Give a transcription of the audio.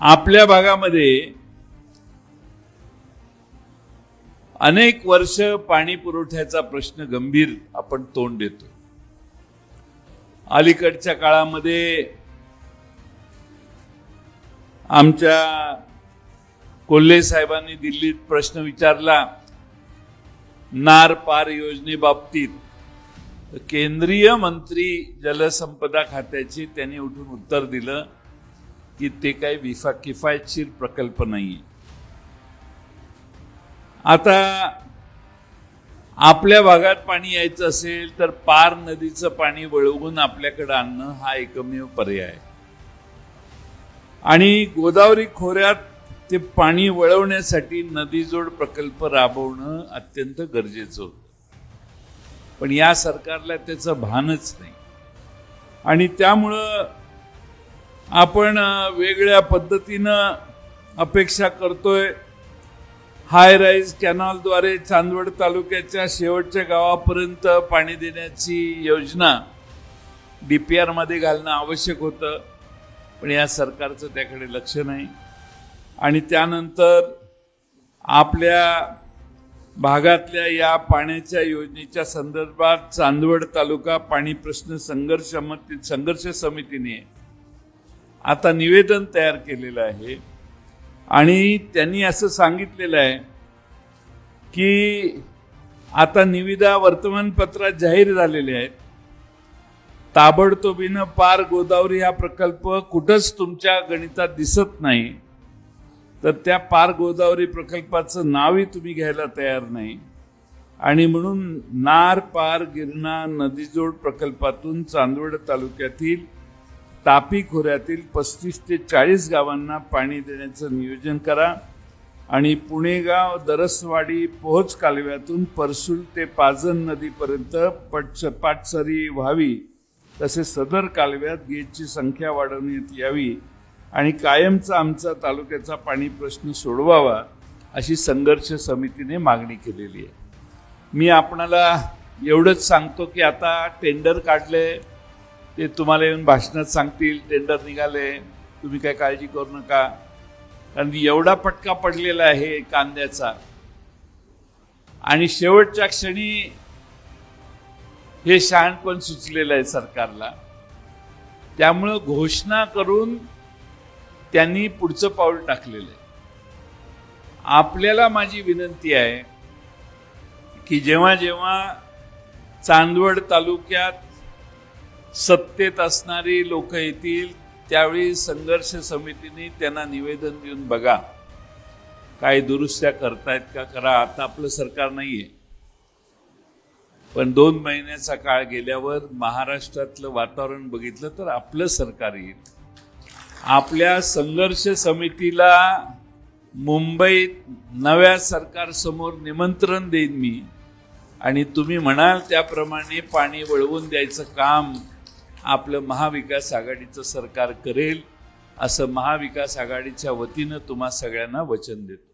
आपल्या भागामध्ये अनेक वर्ष पाणी पुरवठ्याचा प्रश्न गंभीर आपण तोंड देतो. अलीकडच्या काळामध्ये आमच्या कोल्हे साहेबांनी दिल्लीत प्रश्न विचारला नार पार योजनेबाबतीत केंद्रीय मंत्री जलसंपदा खात्याची त्यांनी उठून उत्तर दिलं. की ते काही विफा किफायतशीर प्रकल्प नाही आता आपल्या भागात पाणी यायचं असेल तर पार नदीचं पाणी वळवून आपल्याकडे आणणं हा एकमेव पर्याय. आहे आणि गोदावरी खोऱ्यात ते पाणी वळवण्यासाठी नदीजोड प्रकल्प राबवणं अत्यंत गरजेचं होतं. पण या सरकारला त्याचं भानच नाही. आणि त्यामुळं आपण वेगळ्या पद्धतीनं अपेक्षा करतोय. हाय राईज कॅनॉलद्वारे चांदवड तालुक्याच्या शेवटच्या गावापर्यंत पाणी देण्याची योजना डी पी आरमध्ये घालणं आवश्यक होतं. पण या सरकारचं त्याकडे लक्ष नाही. आणि त्यानंतर आपल्या भागातल्या या पाण्याच्या योजनेच्या संदर्भात चांदवड तालुका पाणी प्रश्न संघर्ष समिती संघर्ष समितीने आता निवेदन तयार केलेलं आहे. आणि त्यांनी असं सांगितलेलं आहे की आता निविदा वर्तमानपत्रात जाहीर झालेल्या आहेत. ताबडतोबीनं पार गोदावरी हा प्रकल्प कुठंच तुमच्या गणितात दिसत नाही. तर त्या पार गोदावरी प्रकल्पाचं नावही तुम्ही घ्यायला तयार नाही. आणि म्हणून नार पार गिरणा नदीजोड प्रकल्पातून चांदवड तालुक्यातील तापी खोऱ्यातील पस्तीस ते चाळीस गावांना पाणी देण्याचं नियोजन करा आणि पुणेगाव दरसवाडी पोहोच कालव्यातून परसूल ते पाजन नदीपर्यंत पटस पाटसरी व्हावी तसेच सदर कालव्यात गेटची संख्या वाढवण्यात यावी आणि कायमचा आमचा तालुक्याचा पाणी प्रश्न सोडवावा अशी संघर्ष समितीने मागणी केलेली आहे. मी आपणाला एवढंच सांगतो की आता टेंडर काढले ते तुम्हाला येऊन भाषणात सांगतील टेंडर निघाले तुम्ही काय काळजी करू नका. कारण एवढा फटका पडलेला आहे कांद्याचा. आणि शेवटच्या क्षणी हे शहाणपण सुचलेलं आहे सरकारला. त्यामुळं घोषणा करून त्यांनी पुढचं पाऊल टाकलेलं आहे. आपल्याला माझी विनंती आहे की जेव्हा जेव्हा चांदवड तालुक्यात सत्तेत असणारी लोक येतील त्यावेळी संघर्ष समितीने त्यांना निवेदन देऊन बघा. काही दुरुस्त्या करतायत का करा आता आपलं सरकार नाहीये. पण दोन महिन्याचा काळ गेल्यावर महाराष्ट्रातलं वातावरण बघितलं तर आपलं सरकार येईल. आपल्या संघर्ष समितीला मुंबईत नव्या सरकारसमोर निमंत्रण देईन मी. आणि तुम्ही म्हणाल त्याप्रमाणे पाणी वळवून द्यायचं काम आपलं महाविकास आघाडीचं सरकार करेल असं महाविकास आघाडीच्या वतीनं तुम्हा सगळ्यांना वचन देतो.